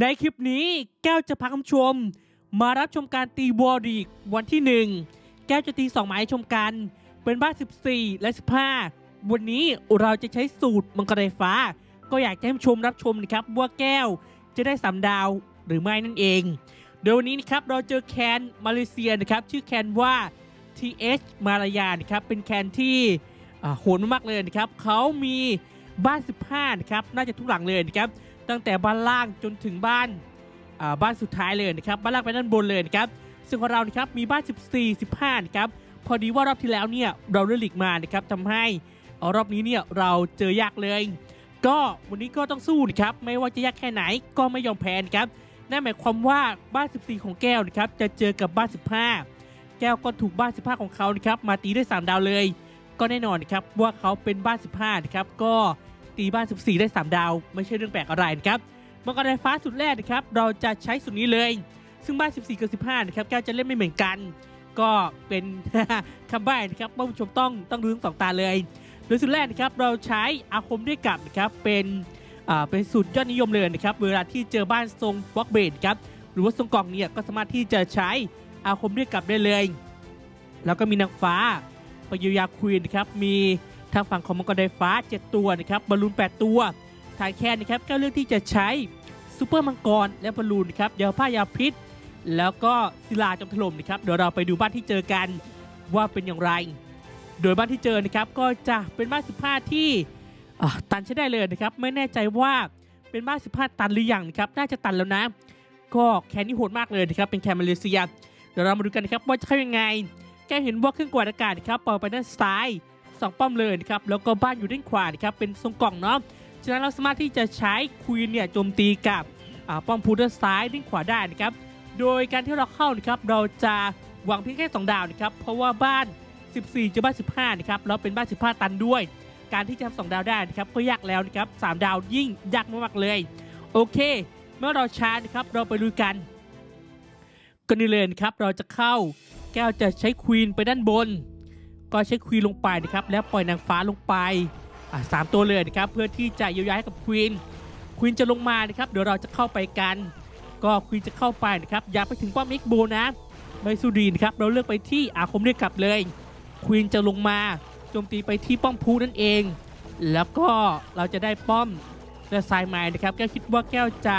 ในคลิปนี้แก้วจะพาคุณชม มารับชมการตีวอร์ดีกวันที่ 1 แก้วจะตี 2 หมายชมกัน เป็นบ้าน 14 และ 15 วันนี้เราจะใช้สูตรมังกรไฟฟ้า ก็อยากจะให้ชมรับชมนะครับว่าแก้วจะได้สามดาวหรือไม่นั่นเอง โดยวันนี้นะครับเราเจอแคนมาเลเซียนะครับชื่อแคนว่า TH มาลายานะครับเป็นแคนที่โหดมากๆเลยนะครับเขามีบ้าน 15 นะครับน่าจะทุกหลังเลยนะครับ ตั้งแต่บ้านล่างจนถึงบ้านาบ้านสุดท้ายเลยนะครับบ้านล่างไปด้านบนเลยนะครับซึ่งของเรานะครับมีบ้าน 14 15นะครับพอดีว่ารอบที่แล้วเนี่ยเราเลือกหลีกมานะครับทำให้รอบนี้เนี่ยเราเจอยากเลย ก็วันนี้ก็ต้องสู้นะครับไม่ว่าจะยากแค่ไหนก็ไม่ยอมแพ้นครับนั่นหมายความว่าบ้าน 14 ของแก้วนะครับจะเจอกับบ้าน 15 แก้วก็ถูกบ้าน 15 ของเขานะครับมาตีด้วย 3 ดาวเลย ก็แน่นอนนะครับว่าเขาเป็นบ้าน 15 นะครับก็ ตีบ้าน 14 ได้ 3 ดาว ไม่ใช่เรื่องแปลกอะไรนะครับมังกรไฟฟ้าสุดแรกนะครับเราจะใช้สุดนี้เลย ซึ่งบ้าน 14 กับ 15 นะครับแก้วจะเล่นไม่เหมือนกัน ก็เป็นคำใบ้นะครับว่าผู้ชมต้องต้องดูทั้งสองตาเลยโดยสุดแรกนะครับเราใช้อาคมด้วยกับนะครับเป็นอ่าเป็นสูตรยอดนิยมเลยนะครับเวลาที่เจอบ้านทรงบล็อกเบดครับหรือว่าทรงกล่องเนี่ยก็สามารถที่จะใช้อาคมด้วยกับได้เลย แล้วก็มีนางฟ้าปยุยาควีนครับมี ทางฝั่งของมังกรไฟฟ้า 7 ตัวนะครับบอลลูน 8 ตัวทายแค่นะครับก็เลือกที่จะใช้ซูเปอร์มังกรและบอลลูนครับยาผ้ายาพิษ แล้วก็ศิลาจมถล่มนะครับเดี๋ยวเราไปดูบ้านที่เจอกันว่าเป็นอย่างไร โดยบ้านที่เจอนะครับก็จะเป็นบ้าน 15 ที่ตันใช้ได้เลยนะครับไม่แน่ใจว่าเป็นบ้าน 15 ตันหรือยังนะครับน่าจะตันแล้วนะ ก็แคนนี่โหดมากเลยนะครับเป็นแคนมาเลเซียเดี๋ยวเรามาดูกันนะครับว่าจะเข้ายังไง แกเห็นว่าเครื่องกวาดอากาศนะครับเปล่อยไปด้านซ้าย สองป้อมเลยนะครับแล้วก็บ้านอยู่ด้านขวานะครับเป็นทรงกล่องเนาะฉะนั้นเราสามารถที่จะใช้ควีนเนี่ยโจมตีกับป้อมพูด้านซ้ายด้านขวาได้นะครับโดยการที่เราเข้านะครับเราจะหวังเพียงแค่ 2 ดาวนะครับเพราะว่าบ้าน 14 จะบ้าน 15นะครับแล้วเป็นบ้าน 15 ตันด้วย การที่จะทำสองดาวได้นะครับก็ยากแล้วนะครับสามดาวยิ่งยากมากๆเลย โอเค เมื่อเราช้านะครับเราไปลุยกันก็นี่เลยนะครับเราจะเข้าแก้วจะใช้ควีนไปด้านบน ก็ใช้ควีนลงไปนะครับแล้วปล่อยนางฟ้าลงไปสามตัวเลยนะครับเพื่อที่จะเยียวยาให้กับควีนควีนจะลงมานะครับเดี๋ยวเราจะเข้าไปกัน ก็ควีนจะเข้าไปนะครับอย่าไปถึงป้อมเอ็กโบนะไม่สู้ดีนะครับเราเลือกไปที่อาคมเรียกกลับเลยควีนจะลงมาโจมตีไปที่ป้อมพูนั่นเอง แล้วก็เราจะได้ป้อมและสายไม้นะครับแก้วคิดว่าแก้วจะ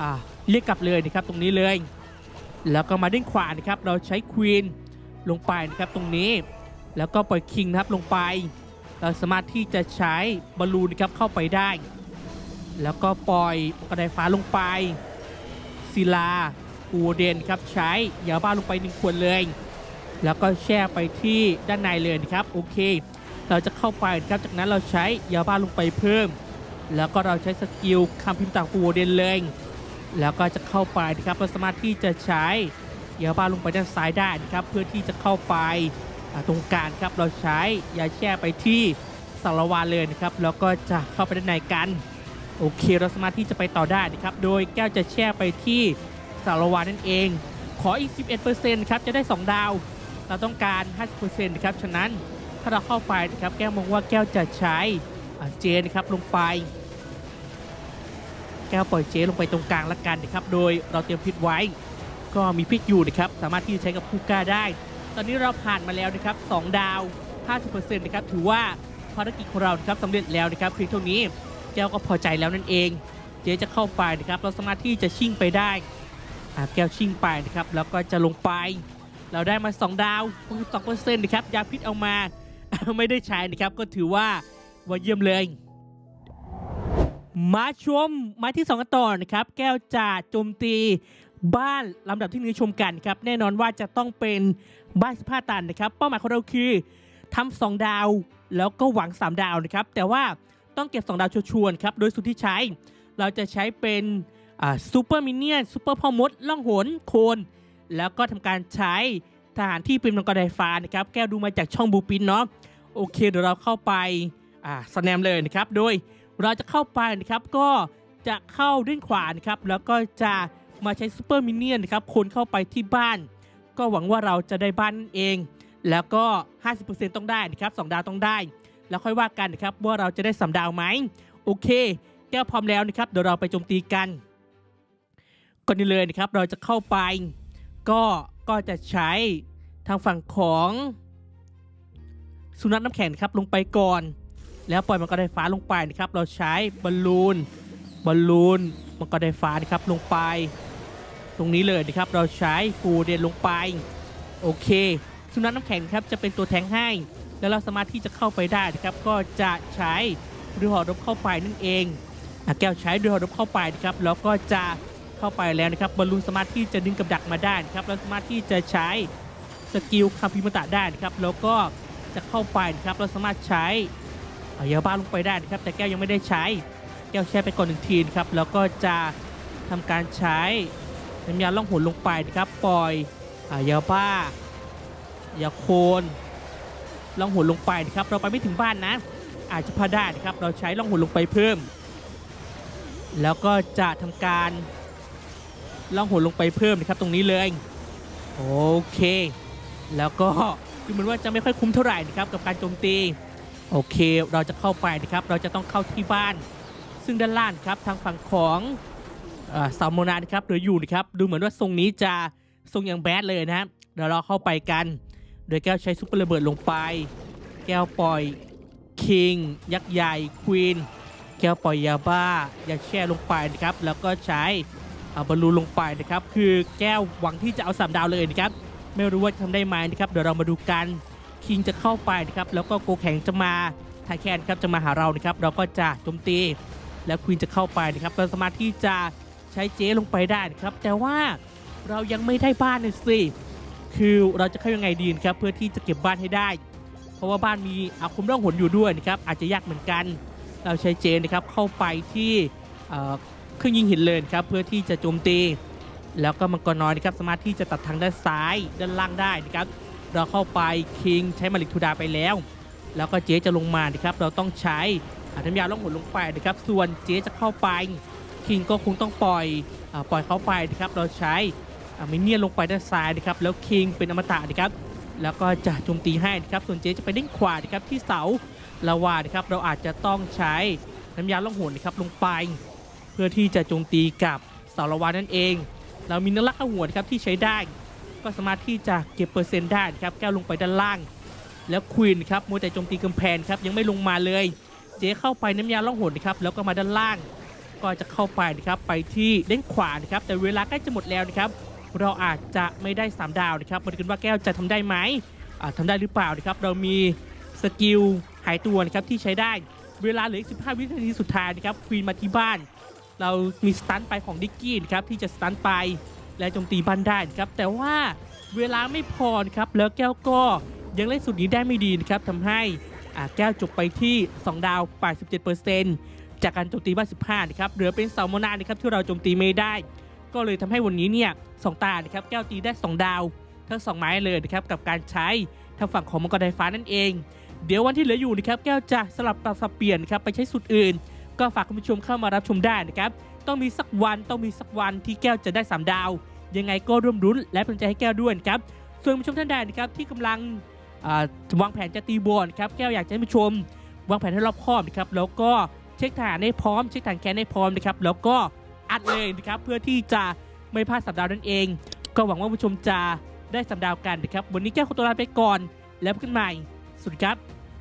อ่าเรียกกลับเลยนะครับตรงนี้เลย แล้วก็มาด้านขวานะครับเราใช้ควีนลงไปนะครับตรงนี้ แล้วก็ปล่อยคิงนะครับลงไป เราสามารถที่จะใช้บอลลูนครับเข้าไปได้ แล้วก็ปล่อยกระไดฟ้าลงไปศิลาอูเดนครับใช้ยาบ้าลงไปหนึ่งขวดเลย แล้วก็แช่ไปที่ด้านในเลยนะครับโอเค เราจะเข้าไปครับจากนั้นเราใช้ยาบ้าลงไปเพิ่ม แล้วก็เราใช้สกิลคำพิมพ์ต่างปูเดนเลย แล้วก็จะเข้าไปนะครับเราสามารถที่จะใช้ยาบ้าลงไปด้านซ้ายได้นะครับเพื่อที่จะเข้าไป ตรงกลางครับเราใช้ยาแช่ไปที่สารวาเลยนะครับแล้วก็จะเข้าไปด้านในกัน โอเคเราสามารถที่จะไปต่อได้นะครับโดยแก้วจะแช่ไปที่สารวานั่นเอง ขออีก 11%ครับจะได้ 2 ดาว เราต้องการ 50%นะครับฉะนั้นถ้าเราเข้าไปนะครับแก้วมองว่าแก้วจะใช้เจนะครับลงไป แก้วปล่อยเจลงไปตรงกลางละกันนะครับโดยเราเตรียมพิษไว้ ก็มีพิษอยู่นะครับสามารถที่จะใช้กับคูก้าได้ ตอนนี้เราผ่านมาแล้วนะครับ2ดาว 50%นะครับถือว่าภารกิจของเราครับสำเร็จแล้วนะครับเพียงเท่านี้แก้วก็พอใจแล้วนั่นเอง เจ๊จะเข้าไปนะครับ เราสามารถที่จะชิ่งไปได้อ่าแก้วชิ่งไปนะครับ แล้วก็จะลงไป เราได้มา 2 ดาว62%นะครับยาพิษเอามาไม่ได้ใช้นะครับก็ถือว่าว่าเยี่ยมเลยมาชมมาที่2กันต่อนะครับ แก้วจะโจมตี บ้านลำดับที่หนึ่งชมกันครับแน่นอนว่าจะต้องเป็นบ้าน15ตันนะครับ เป้าหมายของเราคือทำสองดาวแล้วก็หวัง 3 ดาวนะครับ แต่ว่าต้องเก็บ 2 ดาวชวร์ๆครับ โดยสูตรที่ใช้ เราจะใช้เป็นซูเปอร์มินเนี่ยนซูเปอร์พ่อมด ล่องหนโคน แล้วก็ทำการใช้ทหารที่เป็นมังกรไฟฟ้านะครับ แก้วดูมาจากช่องบูปินเนาะโอเค เดี๋ยวเราเข้าไปอ่าสแนมเลยนะครับ โดยเราจะเข้าไปนะครับ ก็จะเข้าด้านขวานะครับ แล้วก็จะ มาใช้ซูเปอร์มินเนี่ยนะครับคนเข้าไปที่บ้าน ก็หวังว่าเราจะได้บ้านนั่นเอง แล้วก็ 50%ต้องได้นะครับ2ดาวต้องได้ แล้วค่อยว่ากันนะครับว่าเราจะได้สามดาวไหมโอเค แก้วพร้อมแล้วนะครับเดี๋ยวเราไปโจมตีกันก่อนนี้เลยนะครับเราจะเข้าไป ก็ก็จะใช้ทางฝั่งของสุนัขน้ำแข็งครับลงไปก่อน แล้วปล่อยมังกรไฟฟ้าลงไปนะครับ เราใช้บอลลูนบอลลูนมังกรไฟฟ้านะครับลงไป ตรงนี้เลยนะครับ เราใช้ฟูเดนลงไป โอเค สุนัขน้ำแข็งครับจะเป็นตัวแทงให้ แล้วเราสามารถที่จะเข้าไปได้นะครับ ก็จะใช้เรือหอรบเข้าไปนั่นเองอแก้วใช้เรือหอรบเข้าไปนะครับ แล้วก็จะเข้าไปแล้วนะครับ บอลลูนสามารถที่จะดึงกับดักมาได้นะครับแล้วสามารถที่จะใช้สกิลคาพิมตะได้นะครับ แล้วก็จะเข้าไปนะครับ เราสามารถใช้อายาบ้าลงไปได้นะครับ แต่แก้วยังไม่ได้ใช้ แก้วแช่ไปก่อนหนึ่งทีนะครับ แล้วก็จะทำการใช้ น้ำยาล่องหนลงไปนะครับปล่อยอายาบ้า อย่าโคนล่องหนลงไปนะครับเราไปไม่ถึงบ้านนะ อาจจะพลาดได้นะครับเราใช้ล่องหนลงไปเพิ่ม แล้วก็จะทำการล่องหนลงไปเพิ่มนะครับตรงนี้เลยโอเค แล้วก็ดูเหมือนว่าจะไม่ค่อยคุ้มเท่าไหร่นะครับกับการโจมตีโอเค เราจะเข้าไปนะครับ เราจะต้องเข้าที่บ้าน ซึ่งด้านล่างครับทางฝั่งของ ซาโมนานะครับหรืออยู่นะครับดูเหมือนว่าทรงนี้จะทรงอย่างแบดเลยนะครับเดี๋ยวเราเข้าไปกัน โดยแก้วใช้ซุปเปอร์ระเบิดลงไป แก้วปล่อยคิงยักษ์ใหญ่ควีนแก้วปล่อยยาบ้ายาแช่ลงไปนะครับแล้วก็ใช้เอาบอลลูนลงไปนะครับคือแก้วหวังที่จะเอาสามดาวเลยนะครับไม่รู้ว่าจะทำได้ไหมนะครับเดี๋ยวเรามาดูกันคิงจะเข้าไปนะครับแล้วก็โกแข็งจะมาไทแคนครับจะมาหาเรานะครับเราก็จะโจมตีแล้วควีนจะเข้าไปนะครับเราสามารถที่จะ ใช้เจ๊ลงไปได้ครับ แต่ว่าเรายังไม่ได้บ้านเลยสิ คือเราจะเข้ายังไงดีนะครับ เพื่อที่จะเก็บบ้านให้ได้ เพราะว่าบ้านมีอาคมร่องหนอยู่ด้วยนะครับ อาจจะยากเหมือนกัน เราใช้เจนะครับเข้าไปที่เครื่องยิงหินเลยครับ เพื่อที่จะโจมตี แล้วก็มังกรน้อยนะครับ สามารถที่จะตัดทางด้านซ้ายด้านล่างได้นะครับ เราเข้าไปคิงใช้มาริกทูดาไปแล้ว แล้วก็เจ๊จะลงมานะครับ เราต้องใช้อาน้ำยาล่องหนลงไปนะครับ ส่วนเจ๊จะเข้าไป คิงก็คงต้องปล่อยอปล่อยเขาไปนะครับเราใช้มินเนี่ยลงไปด้านซ้ายนะครับแล้วคิงเป็นอมตะนะครับแล้วก็จะโจมตีให้นะครับส่วนเจจะไปเด้งขวานะครับที่เสาลาวานะครับเราอาจจะต้องใช้น้ำยาล่องหนนะครับลงไป เพื่อที่จะโจมตีกับเสาลาวานั่นเอง เรามีนักลักหัวนะครับที่ใช้ได้ ก็สามารถที่จะเก็บเปอร์เซ็นต์ได้ครับแก้วลงไปด้านล่าง แล้วควีนครับมัวแต่โจมตีกำแพงครับยังไม่ลงมาเลย เจเข้าไปน้ำยาล่องหนนะครับแล้วก็มาด้านล่าง ก็จะเข้าไปนะครับไปที่เด้งขวานะครับแต่เวลาใกล้จะหมดแล้วนะครับเราอาจจะไม่ได้ 3 ดาวนะครับมาดูกันว่าแก้วจะทำได้ไหมอ่าทำได้หรือเปล่านะครับเรามีสกิลหายตัวนะครับที่ใช้ได้ เวลาเหลืออีก15 วินาทีสุดท้ายนะครับควีนมาที่บ้าน เรามีสตันไปของดิกกี้นะครับที่จะสตันไปและโจมตีบ้านได้นะครับแต่ว่าเวลาไม่พอนะครับแล้วแก้วก็ยังเล่นสุดนี้ได้ไม่ดีนะครับทำให้แก้วจบไปที่ 2 ดาว 87% จากการโจมตีบ้าน15นะครับเหลือเป็นเสาโมนานะครับที่เราโจมตีไม่ได้ ก็เลยทำให้วันนี้เนี่ยสองตานะครับแก้วตีได้ 2 ดาว ทั้ง 2 ไม้เลยนะครับกับการใช้ทางฝั่งของมังกรไฟฟ้านั่นเอง เดี๋ยววันที่เหลืออยู่นะครับแก้วจะสลับปรับสับเปลี่ยนครับไปใช้สูตรอื่น ก็ฝากคุณผู้ชมเข้ามารับชมได้นะครับต้องมีสักวันต้องมีสักวันที่แก้วจะได้ 3 ดาว ยังไงก็ร่วมรุ้นและเป็นใจให้แก้วด้วยครับส่วนผู้ชมท่านใดนะครับที่กำลังวางแผนจะตีบอลครับแก้วอยากจะให้ผู้ชม วางแผนให้รอบคอบนะครับแล้วก็ ช็คฐานให้พร้อมเช็คฐานแคนให้พร้อมนะครับแล้วก็อัดเลยนะครับเพื่อที่จะไม่พลาดสัปดาห์นั่นเอง ก็หวังว่าผู้ชมจะได้สัปดาห์กันนะครับวันนี้แก้วขอตัวลาไปก่อนแล้วพบกันใหม่สวัสดีครับ